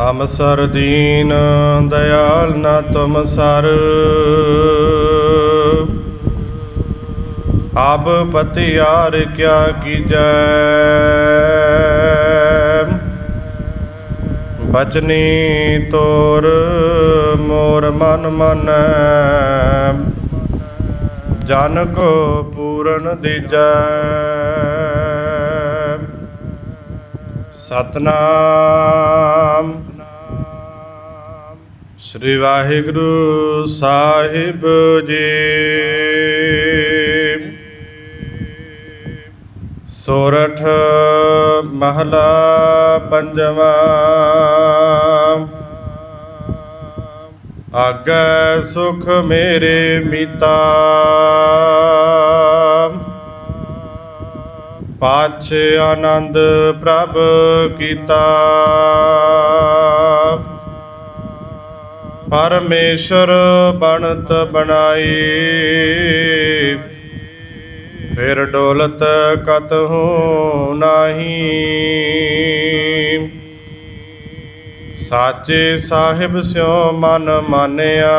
ਹਮ sir ਦੀਨ ਦਇਆਲ ਨਾ ਤੁਮ sir. ਆਬ ਪਤਿਆਰ ਕਿਆ ਕੀਜੈ। ਬਚਨੀ ਤੋਰ ਮੋਰ ਮਨ ਮਨ। ਜਨ ਕੋ ਪੂਰਨ ਦੀਜੈ। ਸਤਨਾਮ। ਸ੍ਰੀ ਵਾਹਿਗੁਰੂ ਸਾਹਿਬ ਜੀ। ਸੋਰਠ ਮਹਲਾ ਪੰਜਵਾ। ਆਗੈ ਸੁਖ ਮੇਰੇ ਮਿਤਾ। ਪਾਛੇ ਆਨੰਦ ਪ੍ਰਭ ਕੀਤਾ। ਪਰਮੇਸ਼ਰ ਬਣਤ ਬਣਾਈ। ਫਿਰ ਡੋਲਤ ਕਤਹੂ ਨਾਹੀ। ਸਾਚੇ ਸਾਹਿਬ ਸਿਓ ਮਨ ਮਾਨਿਆ।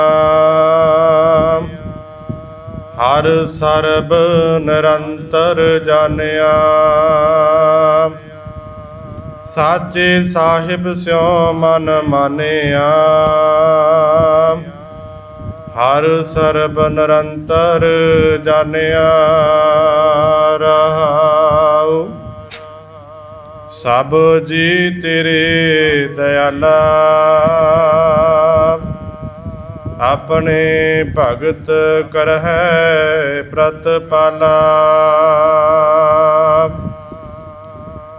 ਹਰ ਸਰਬ ਨਿਰੰਤਰ ਜਾਣਿਆ। ਸਾਚੇ ਸਾਹਿਬ ਸਿਉ ਮਨ ਮਾਨਿਆ। ਹਰ ਸਰਬ ਨਿਰੰਤਰ ਜਾਣਿਆ ਰਹਾਉ ਸਭ ਜੀ ਤੇਰੇ ਦਇਆਲਾ। ਆਪਣੇ ਭਗਤ ਕਰਹਿ ਪ੍ਰਤਪਾਲਾ।